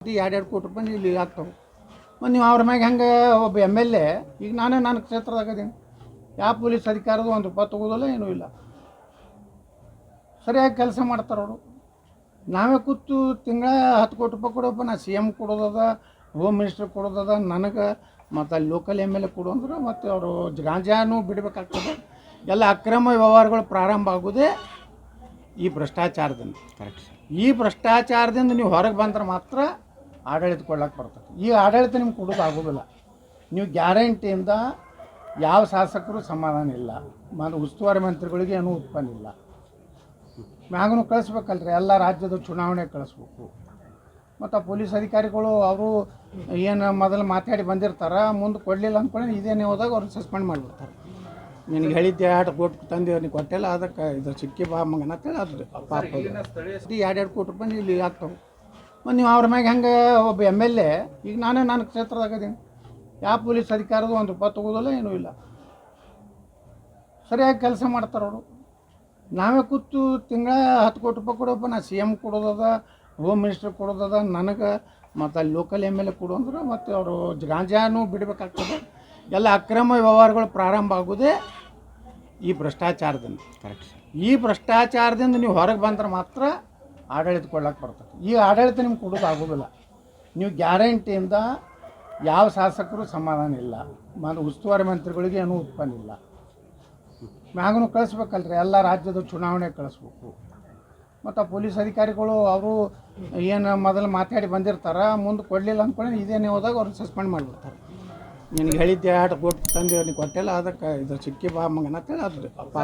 ಎರಡು ಎರಡು ಕೋಟಿ ರೂಪಾಯಿ ಇಲ್ಲಿ ಆಗ್ತಾವೆ. ಮತ್ತು ನೀವು ಅವ್ರ ಮ್ಯಾಗ ಹೆಂಗೆ ಒಬ್ಬ ಎಂ ಎಲ್ ಎ ಈಗ ನಾನೇ ನನ್ನ ಕ್ಷೇತ್ರದಾಗ ಅದೀನಿ. ಯಾವ ಪೊಲೀಸ್ ಅಧಿಕಾರದ ಒಂದು ರೂಪಾಯಿ ತೊಗೋದಿಲ್ಲ ಏನೂ ಇಲ್ಲ. ಸರಿಯಾಗಿ ಕೆಲಸ ಮಾಡ್ತಾರೆ ಅವರು. ನಾವೇ ಕೂತು ತಿಂಗಳ ಹತ್ತು ಕೋಟಿ ರೂಪಾಯಿ ಕೊಡೋಪ್ಪ ನಾ ಸಿ ಎಂ ಕೊಡೋದದ ಹೋಮ್ ಮಿನಿಸ್ಟರ್ ಕೊಡೋದದ ನನಗೆ ಮತ್ತು ಅಲ್ಲಿ ಲೋಕಲ್ ಎಂ ಎಲ್ ಎ ಕೊಡು ಅಂದ್ರೆ ಮತ್ತು ಅವರು ಗಾಂಜಾನು ಬಿಡಬೇಕಾಗ್ತದೆ. ಎಲ್ಲ ಅಕ್ರಮ ವ್ಯವಹಾರಗಳು ಪ್ರಾರಂಭ ಆಗೋದೇ ಈ ಭ್ರಷ್ಟಾಚಾರದಿಂದ. ಕರೆಕ್ಟ್ ಈ ಭ್ರಷ್ಟಾಚಾರದಿಂದ ನೀವು ಹೊರಗೆ ಬಂದ್ರೆ ಮಾತ್ರ ಆಡಳಿತ ಕೊಡ್ಲಕ್ಕೆ ಬರ್ತದೆ ಈ ಆಡಳಿತ ನಿಮ್ಗೆ ಕೊಡೋದು ಆಗೋದಿಲ್ಲ. ನೀವು ಗ್ಯಾರಂಟಿಯಿಂದ ಯಾವ ಶಾಸಕರು ಸಮಾಧಾನ ಇಲ್ಲ. ಮತ್ತು ಉಸ್ತುವಾರಿ ಮಂತ್ರಿಗಳಿಗೆ ಏನೂ ಉತ್ಪನ್ನ ಇಲ್ಲ. ಮ್ಯಾಗೂ ಕಳಿಸ್ಬೇಕಲ್ರಿ. ಎಲ್ಲ ರಾಜ್ಯದ ಚುನಾವಣೆ ಕಳಿಸ್ಬೇಕು. ಮತ್ತು ಪೊಲೀಸ್ ಅಧಿಕಾರಿಗಳು ಅವರು ಏನು ಮೊದಲು ಮಾತಾಡಿ ಬಂದಿರ್ತಾರೆ, ಮುಂದೆ ಕೊಡಲಿಲ್ಲ ಅಂದ್ಕೊಂಡು ಇದೇನೇ ಹೋದಾಗ ಅವ್ರು ಸಸ್ಪೆಂಡ್ ಮಾಡಿಬಿಡ್ತಾರೆ. ನಿನಗೆ ಹೇಳಿದ್ದೆ ಎರಡು ಕೋಟಿ ತಂದೆ ಅವ್ರಿಗೆ ಕೊಟ್ಟಿಲ್ಲ, ಅದಕ್ಕೆ ಇದು ಸಿಕ್ಕಿ ಬಾ ಮಗನ ಅಂತೇಳಿ ಅದು ಪಾಪ ಎರಡು ಎರಡು ಕೋಟಿ ರೂಪಾಯಿ ಇಲ್ಲಿ ಆಗ್ತಾವೆ ಮತ್ತು ನೀವು ಅವ್ರ ಮ್ಯಾಗ ಹೆಂಗೆ ಒಬ್ಬ ಎಂ ಎಲ್ ಎ ಈಗ ನಾನೇ ನನ್ನ ಕ್ಷೇತ್ರದಾಗ ಅದೀನಿ ಯಾವ ಪೊಲೀಸ್ ಅಧಿಕಾರದ ಒಂದು ರೂಪಾಯಿ ತೊಗೋದಿಲ್ಲ ಏನೂ ಇಲ್ಲ. ಸರಿಯಾಗಿ ಕೆಲಸ ಮಾಡ್ತಾರೆ ಅವರು. ನಾವೇ ಕೂತು ತಿಂಗಳ ಹತ್ತು ಕೋಟಿ ರೂಪಾಯಿ ಕೊಡೋಪ್ಪ ನಾ ಸಿ ಎಂ ಕೊಡೋದದ ಹೋಮ್ ಮಿನಿಸ್ಟರ್ ಕೊಡೋದದ ನನಗೆ ಮತ್ತು ಅಲ್ಲಿ ಲೋಕಲ್ ಎಂ ಎಲ್ ಎ ಕೊಡು ಅಂದ್ರೆ ಮತ್ತು ಅವರು ಗಾಂಜಾನು ಬಿಡಬೇಕಾಗ್ತದೆ. ಎಲ್ಲ ಅಕ್ರಮ ವ್ಯವಹಾರಗಳು ಪ್ರಾರಂಭ ಆಗೋದೇ ಈ ಭ್ರಷ್ಟಾಚಾರದಿಂದ. ಕರೆಕ್ಟ್ ಈ ಭ್ರಷ್ಟಾಚಾರದಿಂದ ನೀವು ಹೊರಗೆ ಬಂದ್ರೆ ಮಾತ್ರ ಆಡಳಿತ ಕೊಡ್ಲಕ್ಕೆ ಬರ್ತದೆ. ಈ ಆಡಳಿತ ನಿಮ್ಗೆ ಕೊಡೋದು ಆಗೋದಿಲ್ಲ. ನೀವು ಗ್ಯಾರಂಟಿಯಿಂದ ಯಾವ ಶಾಸಕರು ಸಮಾಧಾನ ಇಲ್ಲ. ಮತ್ತು ಉಸ್ತುವಾರಿ ಮಂತ್ರಿಗಳಿಗೆ ಏನೂ ಉತ್ಪನ್ನ ಇಲ್ಲ. ಮ್ಯಾಗೂ ಕಳಿಸ್ಬೇಕಲ್ರಿ. ಎಲ್ಲ ರಾಜ್ಯದ ಚುನಾವಣೆ ಕಳಿಸ್ಬೇಕು. ಮತ್ತು ಪೊಲೀಸ್ ಅಧಿಕಾರಿಗಳು ಅವರು ಏನು ಮೊದಲು ಮಾತಾಡಿ ಬಂದಿರ್ತಾರೆ, ಮುಂದೆ ಕೊಡಲಿಲ್ಲ ಅಂದ್ಕೊಂಡು ಇದೇನೇ ಹೋದಾಗ ಅವ್ರು ಸಸ್ಪೆಂಡ್ ಮಾಡಿಬಿಡ್ತಾರೆ. ನಿನಗೆ ಹೇಳಿದ್ದೆ, ಆಟ ಕೊಟ್ಟು ತಂದೆ ಅವ್ರಿಗೆ ಕೊಟ್ಟಿಲ್ಲ, ಅದಕ್ಕೆ ಇದು ಸಿಕ್ಕಿ ಬಾ ಮಗನ ಅಂತೇಳಿ ಅದು ಪಾಪ